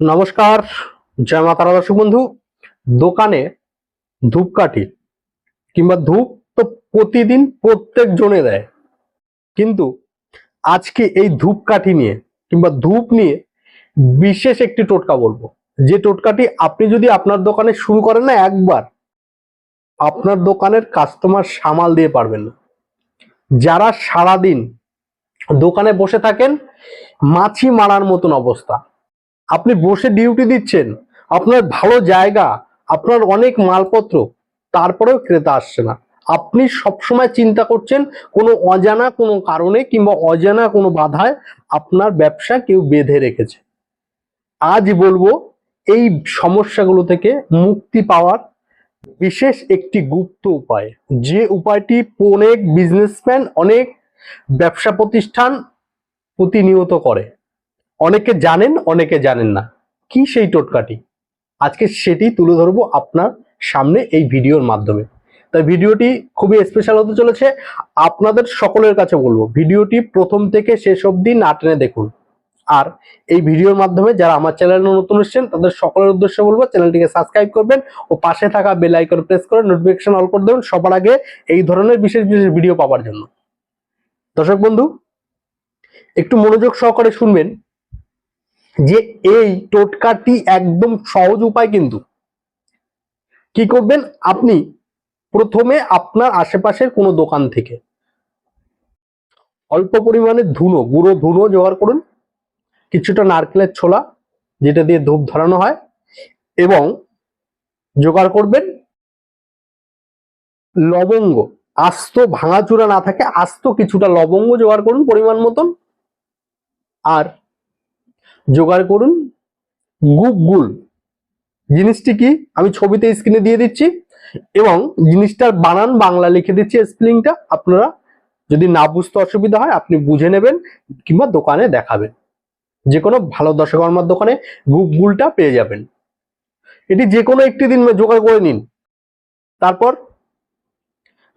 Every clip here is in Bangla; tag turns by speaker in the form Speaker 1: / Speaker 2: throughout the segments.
Speaker 1: নমস্কার, জয় মা তারা দর্শক বন্ধু। দোকানে ধূপকাঠি কিংবা ধূপ তো প্রতিদিন প্রত্যেক জনে দেয়। কিন্তু আজকে এই ধূপকাঠি নিয়ে কিংবা ধূপ নিয়ে বিশেষ একটি টোটকা বলব। যে টোটকাটি আপনি যদি আপনার দোকানে শুরু করেন না একবার, আপনার দোকানের কাস্টমার সামাল দিয়ে পারবেন না। যারা সারাদিন দোকানে বসে থাকেন, মাছি মারার মতন অবস্থা। আপনি বসে ডিউটি দিচ্ছেন, আপনার ভালো জায়গা, আপনার অনেক মালপত্র, তারপরেও ক্রেতা আসছে না। আপনি সবসময় চিন্তা করছেন, কোনো অজানা কোনো কারণে কিংবা অজানা কোনো বাধায় আপনার ব্যবসা কেউ বেঁধে রেখেছে। আজ বলব, এই সমস্যাগুলো থেকে মুক্তি পাওয়ার বিশেষ একটি গুপ্ত উপায়। যে উপায়টি অনেক বিজনেসম্যান অনেক ব্যবসা প্রতিষ্ঠান প্রতিনিয়ত করে। অনেকে জানেন অনেকে জানেন না। কি সেই টোটকাটি? আজকে সেটি তুলে ধরবো আপনার সামনে এই ভিডিওর মাধ্যমে। তাই ভিডিওটি খুবই স্পেশাল হতে চলেছে। আপনাদের সকলের কাছে বলব, ভিডিওটি প্রথম থেকে শেষ অবধি না টেনে দেখুন। আর এই ভিডিওর মাধ্যমে যারা আমার চ্যানেলে নতুন এসেছেন, তাদের সকলের উদ্দেশ্যে বলব, চ্যানেলটিকে সাবস্ক্রাইব করবেন ও পাশে থাকা বেল আইকন প্রেস করে নোটিফিকেশন অল করে দেবেন সবার আগে এই ধরনের বিশেষ বিশেষ ভিডিও পাওয়ার জন্য। দর্শক বন্ধু, একটু মনোযোগ সহকারে শুনবেন। যে এই টোটকাটি একদম সহজ উপায় কিন্তু। কি করবেন? আপনি প্রথমে আপনার আশেপাশের কোনো দোকান থেকে অল্প পরিমাণে ধুনো, গুঁড়ো ধুনো জোগাড় করুন। কিছুটা নারকেলের ছোলা, যেটা দিয়ে ধূপ ধরানো হয়, এবং জোগাড় করবেন লবঙ্গ। আস্ত ভাঙাচুরা না থাকে, আস্ত কিছুটা লবঙ্গ জোগাড় করুন পরিমাণ মতন। আর জোগাড় করুন। গুল। জিনিসটি কি? আমি ছবিতে স্ক্রিনে দিয়ে দিচ্ছি এবং জিনিসটার বানান বাংলা লিখে দিচ্ছি স্পেলিংটা আপনারা যদি না বুঝতে অসুবিধা হয়, আপনি বুঝে নেবেন কিংবা দোকানে দেখাবেন। যে কোনো ভালো দশকর্মার দোকানে গুলটা পেয়ে যাবেন। এটি যে কোনো একটি দিন জোগাড় করে নিন। তারপর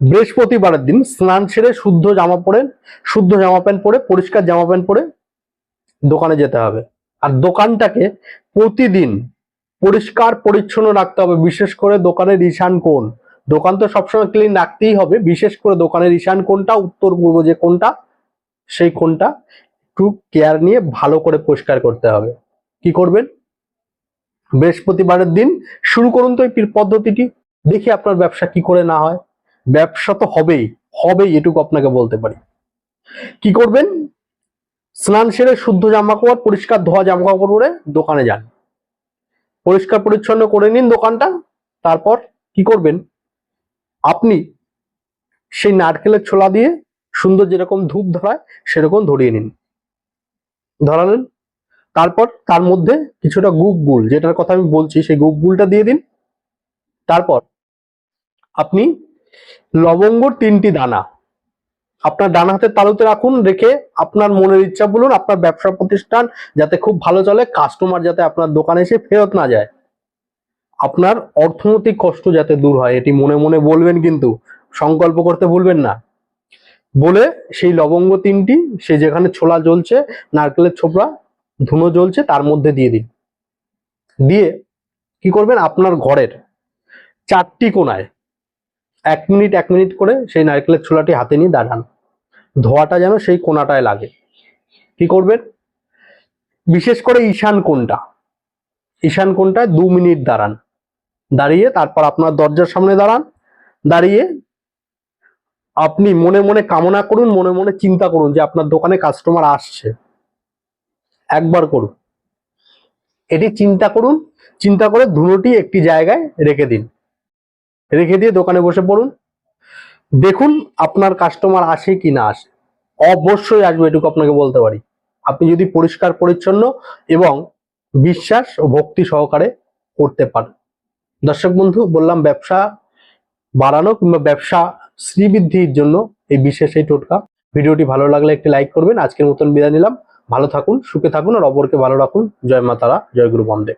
Speaker 1: বৃহস্পতিবারের দিন স্নান সেরে শুদ্ধ জামা পরেন, শুদ্ধ জামা প্যান্ট পরে, পরিষ্কার জামা প্যান্ট পরে দোকানে যেতে হবে। আর দোকানটাকে প্রতিদিন পরিষ্কার, পরিচ্ছন্ন রাখতে হবে, বিশেষ করে দোকানের ঈশান কোণ। দোকান তো সবসময় ক্লিন রাখতেই হবে, বিশেষ করে দোকানের ঈশান কোনটা উত্তর পূর্ব যে কোনটা সেই কোনটা একটু কেয়ার নিয়ে ভালো করে পরিষ্কার করতে হবে। কি করবেন? বৃহস্পতিবারের দিন শুরু করুন তো এই পদ্ধতিটি, দেখি আপনার ব্যবসা কি করে না হয়। ব্যবসা তো হবেই হবেই, এটুকু আপনাকে বলতে পারি। কি করবেন? স্নান সেরে শুদ্ধ জামা কাপড় পরিষ্কার ধোয়া জামা কাপড় পরে দোকানে যান। পরিষ্কার পরিচ্ছন্ন করে নিন দোকানটা, তারপর কি করবেন? আপনি সেই নারকেলের ছোলা দিয়ে সুন্দর যেরকম ধূপ ধরায়, সেরকম ধরিয়ে নিন। ধরালেন তারপর তার মধ্যে কিছুটা গুপ গুল যেটার কথা আমি বলছি, সেই গুপ গুলটা দিয়ে দিন। তারপর আপনি লবঙ্গর তিনটি দানা আপনার ডান হাতের তালুতে রাখুন, রেখে আপনার মনের ইচ্ছা বলুন, আপনার ব্যবসা প্রতিষ্ঠান যাতে খুব ভালো চলে কাস্টমার যাতে আপনার দোকানে এসে ফেরত না যায়। আপনার অর্থনৈতিক কষ্ট যাতে দূর হয়, এটি মনে মনে বলবেন কিন্তু, সংকল্প করতে ভুলবেন না। বলে সেই লবঙ্গ তিনটি, সে যেখানে ছোলা জ্বলছে, নারকেলের ছোবড়া ধুনো জ্বলছে, তার মধ্যে দিয়ে দিন। দিয়ে কি করবেন? আপনার ঘরের চারটি কোনায় এক মিনিট এক মিনিট করে সেই নারকেলের ছোলাটি হাতে নিয়ে দাঁড়ান। ধোয়াটা যেন সেই কোনাটায় লাগে। কি করবেন? বিশেষ করে ঈশান কোনটা ঈশান কোনটায় দু মিনিট দাঁড়ান। দাঁড়িয়ে তারপর আপনার দরজার সামনে দাঁড়ান। দাঁড়িয়ে আপনি মনে মনে কামনা করুন, মনে মনে চিন্তা করুন যে আপনার দোকানে কাস্টমার আসছে। একবার করুন। এটি চিন্তা করুন, চিন্তা করে ধুনোটি একটি জায়গায় রেখে দিন। রেখে দিয়ে দোকানে বসে পড়ুন। দেখুন আপনার কাস্টমার আসে কি না আসে। অবশ্যই আসবে, এটুকু আপনাকে বলতে পারি। আপনি যদি পরিষ্কার, পরিচ্ছন্ন এবং বিশ্বাস ও ভক্তি সহকারে করতে পারেন। দর্শক বন্ধু, বললাম ব্যবসা বাড়ানো কিংবা ব্যবসা শ্রীবৃদ্ধির জন্য এই বিশেষ এই টোটকা। ভিডিওটি ভালো লাগলে একটি লাইক করবেন। আজকের মতন বিদায় নিলাম। ভালো থাকুন, সুখে থাকুন আর অপরকে ভালো রাখুন। জয় মা তারা, জয় গুরু বন্দে